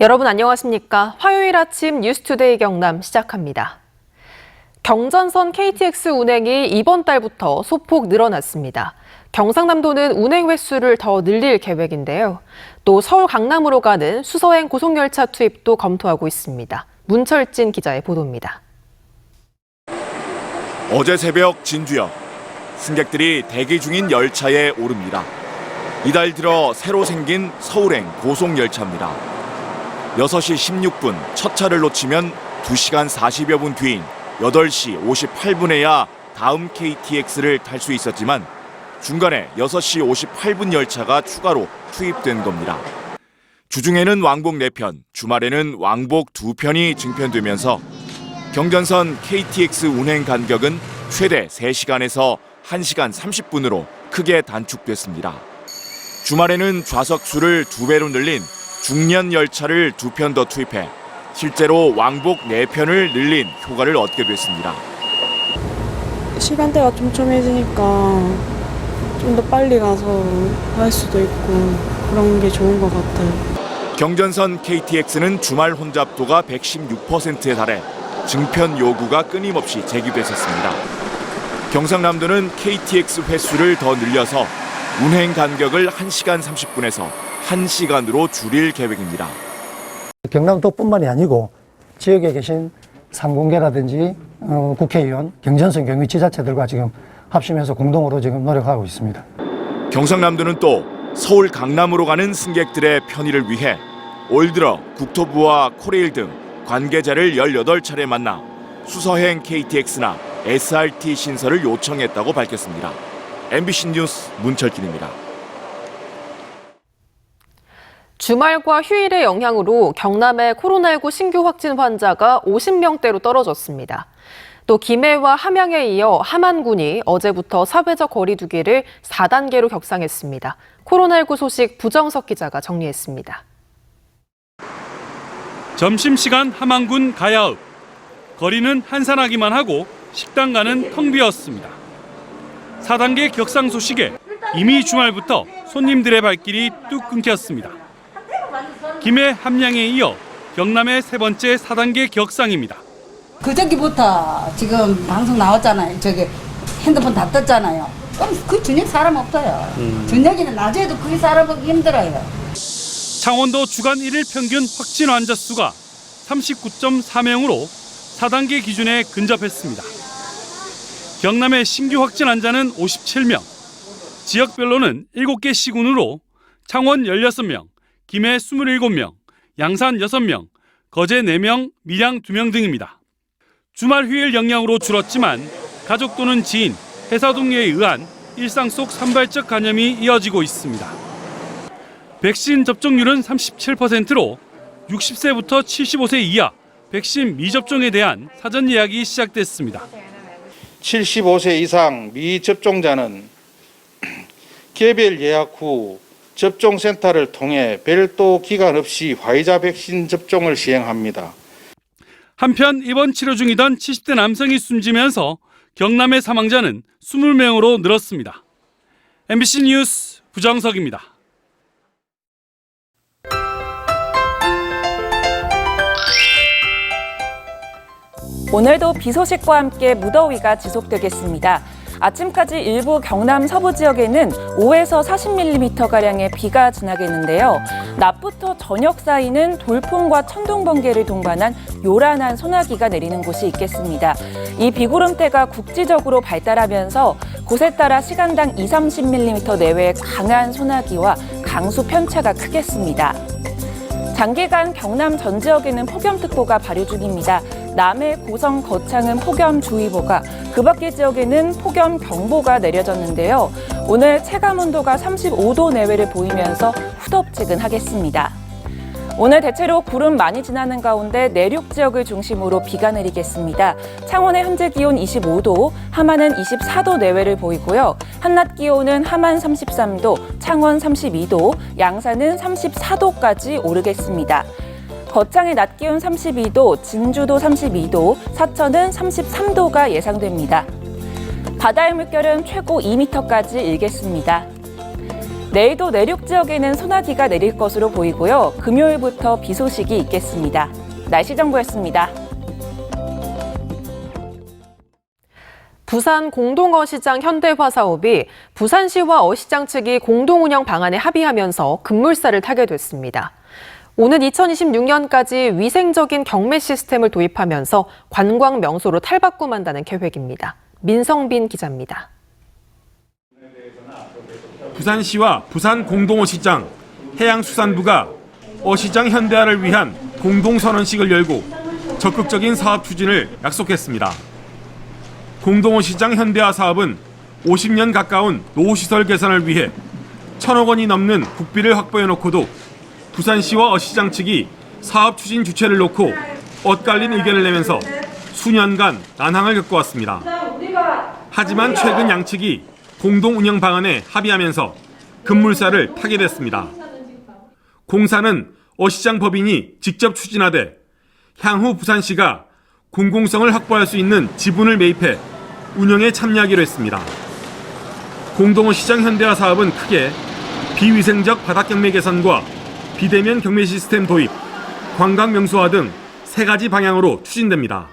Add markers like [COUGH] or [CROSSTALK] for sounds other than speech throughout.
여러분 안녕하십니까? 화요일 아침 뉴스투데이 경남 시작합니다. 경전선 KTX 운행이 이번 달부터 소폭 늘어났습니다. 경상남도는 운행 횟수를 더 늘릴 계획인데요. 또 서울 강남으로 가는 수서행 고속열차 투입도 검토하고 있습니다. 문철진 기자의 보도입니다. 어제 새벽 진주역 승객들이 대기 중인 열차에 오릅니다. 이달 들어 새로 생긴 서울행 고속열차입니다. 6시 16분 첫 차를 놓치면 2시간 40여 분 뒤인 8시 58분에야 다음 KTX를 탈 수 있었지만 중간에 6시 58분 열차가 추가로 투입된 겁니다. 주중에는 왕복 4편, 주말에는 왕복 2편이 증편되면서 경전선 KTX 운행 간격은 최대 3시간에서 1시간 30분으로 크게 단축됐습니다. 주말에는 좌석 수를 두 배로 늘린 중년 열차를 두 편 더 투입해 실제로 왕복 4편을 늘린 효과를 얻게 됐습니다. 시간대가 촘촘해지니까 좀 더 빨리 가서 할 수도 있고 그런 게 좋은 것 같아요. 경전선 KTX는 주말 혼잡도가 116%에 달해 증편 요구가 끊임없이 제기됐었습니다. 경상남도는 KTX 횟수를 더 늘려서 운행 간격을 1시간 30분에서 1시간으로 줄일 계획입니다. 경남도뿐만이 아니고 지역에 계신 상공계라든지 어, 국회의원, 경전선 경유지자체들과 지금 합심해서 공동으로 지금 노력하고 있습니다. 경상남도는 또 서울 강남으로 가는 승객들의 편의를 위해 올 들어 국토부와 코레일 등 관계자를 18차례 만나 수서행 KTX나 SRT 신설을 요청했다고 밝혔습니다. MBC 뉴스 문철진입니다. 주말과 휴일의 영향으로 경남의 코로나19 신규 확진 환자가 50명대로 떨어졌습니다. 또 김해와 함양에 이어 함안군이 어제부터 사회적 거리두기를 4단계로 격상했습니다. 코로나19 소식 부정석 기자가 정리했습니다. 점심시간 함안군 가야읍. 거리는 한산하기만 하고 식당가는 텅 비었습니다. 4단계 격상 소식에 이미 주말부터 손님들의 발길이 뚝 끊겼습니다. 김해 함양에 이어 경남의 세 번째 4단계 격상입니다. 그저께부터 지금 방송 나왔잖아요. 저기 핸드폰 다 떴잖아요. 그럼 그 저녁 사람 없어요. 저녁에는 낮에도 그게 사람 보기 힘들어요. 창원도 주간 1일 평균 확진 환자 수가 39.4명으로 4단계 기준에 근접했습니다. 경남의 신규 확진 환자는 57명, 지역별로는 7개 시군으로 창원 16명, 김해 27명, 양산 6명, 거제 4명, 밀양 2명 등입니다. 주말 휴일 영향으로 줄었지만 가족 또는 지인, 회사 동료에 의한 일상 속 산발적 감염이 이어지고 있습니다. 백신 접종률은 37%로 60세부터 75세 이하 백신 미접종에 대한 사전 예약이 시작됐습니다. 75세 이상 미접종자는 [CLEARS THROAT] 개별 예약 후 접종센터를 통해 별도 기간 없이 화이자 백신 접종을 시행합니다. 한편 입원 치료 중이던 70대 남성이 숨지면서 경남의 사망자는 20명으로 늘었습니다. MBC 뉴스 부정석입니다. 오늘도 비 소식과 함께 무더위가 지속되겠습니다. 아침까지 일부 경남 서부 지역에는 5에서 40mm가량의 비가 지나겠는데요. 낮부터 저녁 사이는 돌풍과 천둥 번개를 동반한 요란한 소나기가 내리는 곳이 있겠습니다. 이 비구름대가 국지적으로 발달하면서 곳에 따라 시간당 2, 30mm 내외의 강한 소나기와 강수 편차가 크겠습니다. 장기간 경남 전 지역에는 폭염특보가 발효 중입니다. 남해, 고성, 거창은 폭염주의보가, 그 밖의 지역에는 폭염경보가 내려졌는데요. 오늘 체감온도가 35도 내외를 보이면서 후덥지근하겠습니다. 오늘 대체로 구름 많이 지나는 가운데 내륙 지역을 중심으로 비가 내리겠습니다. 창원의 현재 기온 25도, 함안은 24도 내외를 보이고요. 한낮 기온은 함안 33도, 창원 32도, 양산은 34도까지 오르겠습니다. 거창의 낮 기온 32도, 진주도 32도, 사천은 33도가 예상됩니다. 바다의 물결은 최고 2m까지 일겠습니다. 내일도 내륙 지역에는 소나기가 내릴 것으로 보이고요. 금요일부터 비 소식이 있겠습니다. 날씨 정보였습니다. 부산 공동어시장 현대화 사업이 부산시와 어시장 측이 공동 운영 방안에 합의하면서 급물살을 타게 됐습니다. 오는 2026년까지 위생적인 경매 시스템을 도입하면서 관광 명소로 탈바꿈한다는 계획입니다. 민성빈 기자입니다. 부산시와 부산 공동어시장, 해양수산부가 어시장 현대화를 위한 공동선언식을 열고 적극적인 사업 추진을 약속했습니다. 공동어시장 현대화 사업은 50년 가까운 노후시설 개선을 위해 천억 원이 넘는 국비를 확보해 놓고도 부산시와 어시장 측이 사업 추진 주체를 놓고 엇갈린 의견을 내면서 수년간 난항을 겪어왔습니다. 하지만 최근 양측이 공동 운영 방안에 합의하면서 급물살을 타게 됐습니다. 공사는 어시장 법인이 직접 추진하되 향후 부산시가 공공성을 확보할 수 있는 지분을 매입해 운영에 참여하기로 했습니다. 공동어시장 현대화 사업은 크게 비위생적 바닥 경매 개선과 비대면 경매 시스템 도입, 관광 명소화 등 세 가지 방향으로 추진됩니다.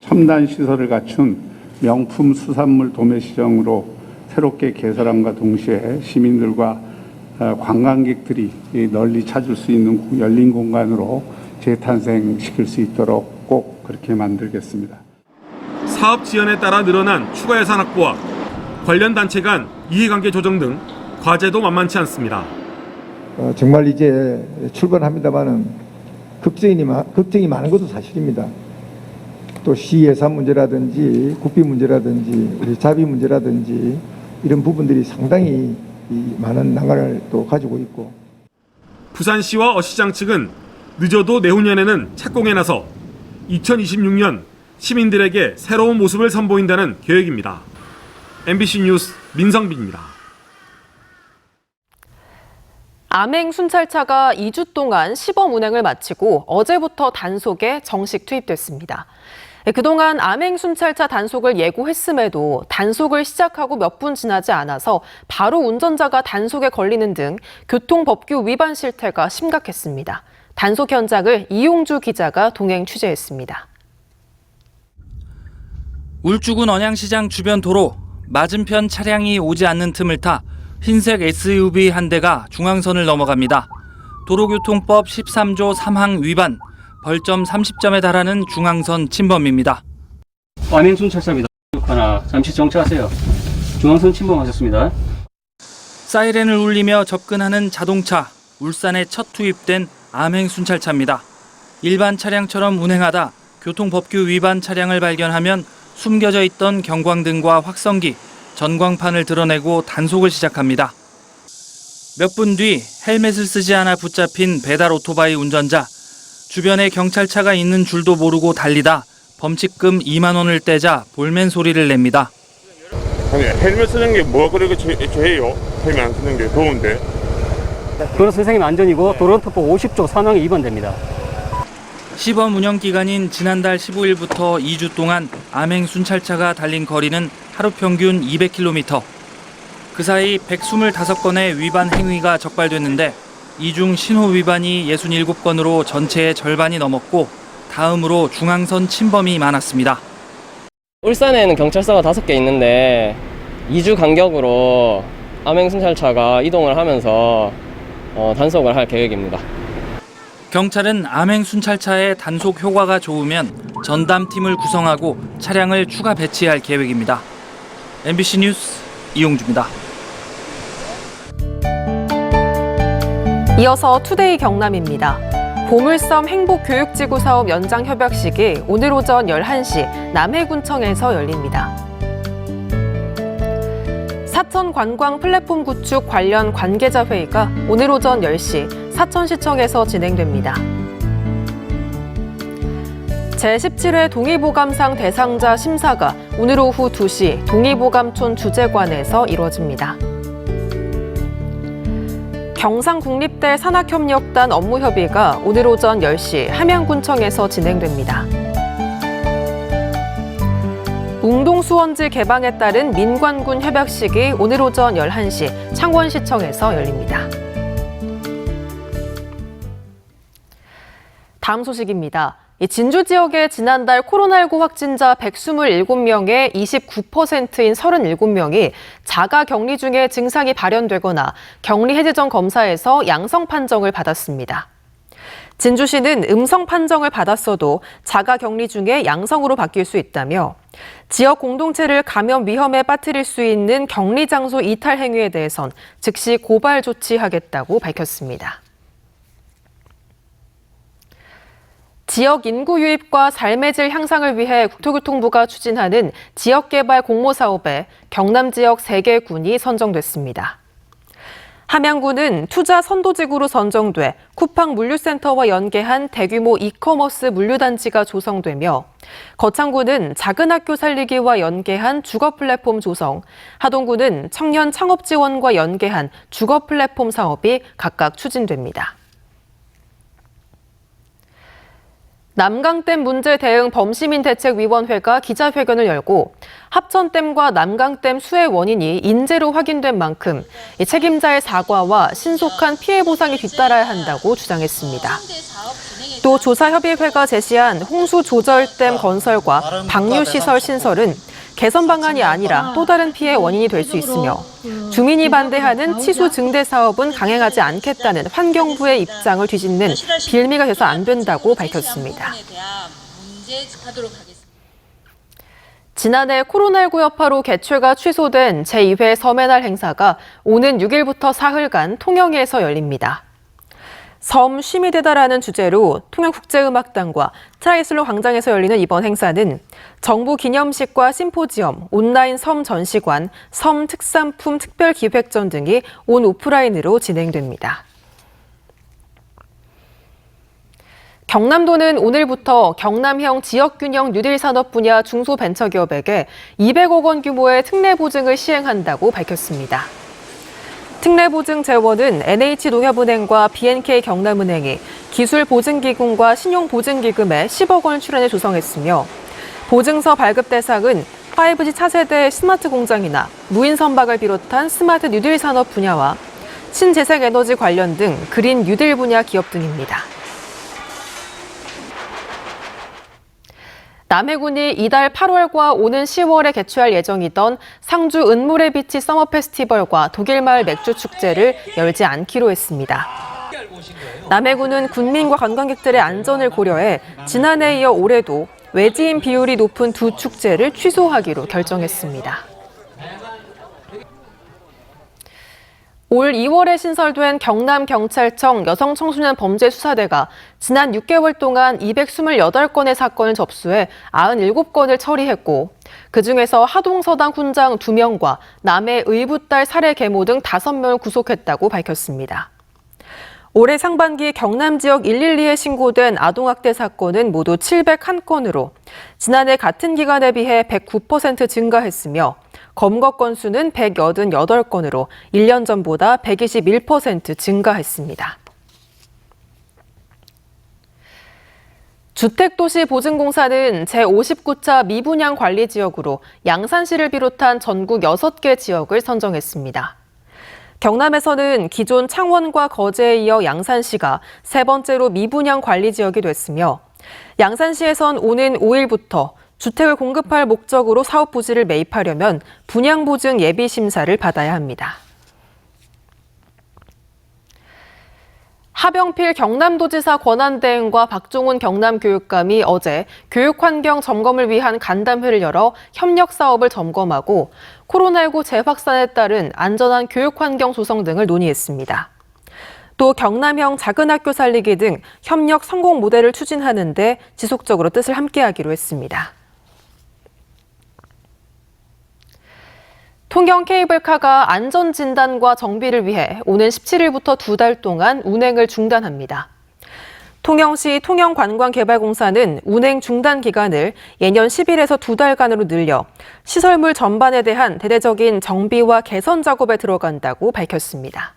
첨단 시설을 갖춘 명품 수산물 도매 시장으로 새롭게 개설함과 동시에 시민들과 어, 관광객들이 이 널리 찾을 수 있는 열린 공간으로 재탄생시킬 수 있도록 꼭 그렇게 만들겠습니다. 사업 지연에 따라 늘어난 추가 예산 확보와 관련 단체 간 이해관계 조정 등 과제도 만만치 않습니다. 어, 정말 이제 출발합니다만은 걱정이, 마- 걱정이 많은 것도 사실입니다. 또 시 예산 문제라든지 국비 문제라든지 우리 자비 문제라든지 이런 부분들이 상당히 이 많은 난관을 또 가지고 있고 부산시와 어시장 측은 늦어도 내후년에는 착공에 나서 2026년 시민들에게 새로운 모습을 선보인다는 계획입니다. MBC 뉴스 민성빈입니다. 암행 순찰차가 2주 동안 시범 운행을 마치고 어제부터 단속에 정식 투입됐습니다. 네, 그동안 암행 순찰차 단속을 예고했음에도 단속을 시작하고 몇 분 지나지 않아서 바로 운전자가 단속에 걸리는 등 교통법규 위반 실태가 심각했습니다. 단속 현장을 이용주 기자가 동행 취재했습니다. 울주군 언양시장 주변 도로 맞은편 차량이 오지 않는 틈을 타 흰색 SUV 한 대가 중앙선을 넘어갑니다. 도로교통법 13조 3항 위반, 벌점 30점에 달하는 중앙선 침범입니다. 완행 순찰차입니다. 하나 잠시 정차하세요. 중앙선 침범하셨습니다. 사이렌을 울리며 접근하는 자동차, 울산에 첫 투입된 암행 순찰차입니다. 일반 차량처럼 운행하다 교통법규 위반 차량을 발견하면 숨겨져 있던 경광등과 확성기, 전광판을 드러내고 단속을 시작합니다. 몇 분 뒤 헬멧을 쓰지 않아 붙잡힌 배달 오토바이 운전자, 주변에 경찰차가 있는 줄도 모르고 달리다 범칙금 2만 원을 떼자 볼멘 소리를 냅니다. 아니 헬멧 쓰는 게 뭐가 그렇게 죄, 죄예요? 헬멧 안 쓰는 게 더운데 도로 선생님 안전이고 도로특법 50조 3항에 위반됩니다. 시범 운영 기간인 지난달 15일부터 2주 동안 암행 순찰차가 달린 거리는 하루 평균 200km. 그 사이 125건의 위반 행위가 적발됐는데 이 중 신호 위반이 67건으로 전체의 절반이 넘었고 다음으로 중앙선 침범이 많았습니다. 울산에는 경찰서가 다섯 개 있는데 2주 간격으로 암행 순찰차가 이동을 하면서 어, 단속을 할 계획입니다. 경찰은 암행 순찰차의 단속 효과가 좋으면 전담팀을 구성하고 차량을 추가 배치할 계획입니다. MBC 뉴스 이용주입니다. 이어서 투데이 경남입니다. 보물섬 행복교육지구 사업 연장 협약식이 오늘 오전 11시 남해군청에서 열립니다. 사천 관광 플랫폼 구축 관련 관계자 회의가 오늘 오전 10시 사천시청에서 진행됩니다. 제17회 동의보감상 대상자 심사가 오늘 오후 2시 동의보감촌 주재관에서 이루어집니다. 경상국립대 산학협력단 업무협의가 오늘 오전 10시 함양군청에서 진행됩니다. 웅동수원지 개방에 따른 민관군 협약식이 오늘 오전 11시 창원시청에서 열립니다. 다음 소식입니다. 이 진주 지역의 지난달 코로나19 확진자 127명의 29%인 37명이 자가 격리 중에 증상이 발현되거나 격리 해제 전 검사에서 양성 판정을 받았습니다. 진주시는 음성 판정을 받았어도 자가 격리 중에 양성으로 바뀔 수 있다며 지역 공동체를 감염 위험에 빠뜨릴 수 있는 격리 장소 이탈 행위에 대해선 즉시 고발 조치하겠다고 밝혔습니다. 지역 인구 유입과 삶의 질 향상을 위해 국토교통부가 추진하는 지역개발 공모 사업에 경남 지역 3개 군이 선정됐습니다. 함양군은 투자 선도지구로 선정돼 쿠팡 물류센터와 연계한 대규모 이커머스 물류단지가 조성되며 거창군은 작은 학교 살리기와 연계한 주거 플랫폼 조성, 하동군은 청년 창업 지원과 연계한 주거 플랫폼 사업이 각각 추진됩니다. 남강댐 문제 대응 범시민 대책위원회가 기자회견을 열고 합천댐과 남강댐 수해 원인이 인재로 확인된 만큼 이 책임자의 사과와 신속한 피해 보상이 뒤따라야 한다고 주장했습니다. 또 조사협의회가 제시한 홍수 조절댐 건설과 방류시설 신설은 개선 방안이 아니라 또 다른 피해 원인이 될 수 있으며 주민이 반대하는 치수 증대 사업은 강행하지 않겠다는 환경부의 입장을 뒤집는 빌미가 돼서 안 된다고 밝혔습니다. 지난해 코로나19 여파로 개최가 취소된 제2회 섬의 행사가 오는 6일부터 사흘간 통영에서 열립니다. 섬 쉼이 되다라는 주제로 통영국제음악당과 트라이슬로 광장에서 열리는 이번 행사는 정부 기념식과 심포지엄, 온라인 섬 전시관, 섬 특산품 특별기획전 등이 온 오프라인으로 진행됩니다. 경남도는 오늘부터 경남형 지역균형 뉴딜 산업 분야 중소벤처기업에게 200억 원 규모의 특례 보증을 시행한다고 밝혔습니다. 특례 보증 재원은 NH농협은행과 BNK 경남은행이 기술보증기금과 신용보증기금에 10억 원을 출연해 조성했으며 보증서 발급 대상은 5G 차세대 스마트 공장이나 무인 선박을 비롯한 스마트 뉴딜 산업 분야와 신재생에너지 관련 등 그린 뉴딜 분야 기업 등입니다. 남해군이 이달 8월과 오는 10월에 개최할 예정이던 상주 은물의 비치 서머 페스티벌과 독일마을 맥주 축제를 열지 않기로 했습니다. 남해군은 군민과 관광객들의 안전을 고려해 지난해에 이어 올해도 외지인 비율이 높은 두 축제를 취소하기로 결정했습니다. 올 2월에 신설된 경남경찰청 여성청소년 범죄수사대가 지난 6개월 동안 228건의 사건을 접수해 97건을 처리했고 그중에서 하동서당 훈장 2명과 남해 의붓딸 살해 계모 등 5명을 구속했다고 밝혔습니다. 올해 상반기 경남 지역 112에 신고된 아동학대 사건은 모두 701건으로 지난해 같은 기간에 비해 109% 증가했으며 검거 건수는 188건으로 1년 전보다 121% 증가했습니다. 주택도시보증공사는 제59차 미분양 관리 지역으로 양산시를 비롯한 전국 6개 지역을 선정했습니다. 경남에서는 기존 창원과 거제에 이어 양산시가 세 번째로 미분양 관리 지역이 됐으며 양산시에선 오는 5일부터 주택을 공급할 목적으로 사업 부지를 매입하려면 분양 보증 예비 심사를 받아야 합니다. 하병필 경남도지사 권한대행과 박종훈 경남교육감이 어제 교육환경 점검을 위한 간담회를 열어 협력 사업을 점검하고 코로나19 재확산에 따른 안전한 교육 환경 조성 등을 논의했습니다. 또 경남형 작은 학교 살리기 등 협력 성공 모델을 추진하는 데 지속적으로 뜻을 함께하기로 했습니다. 통영 케이블카가 안전진단과 정비를 위해 오는 17일부터 두 달 동안 운행을 중단합니다. 통영시 통영관광개발공사는 운행 중단 기간을 예년 10일에서 두 달간으로 늘려 시설물 전반에 대한 대대적인 정비와 개선 작업에 들어간다고 밝혔습니다.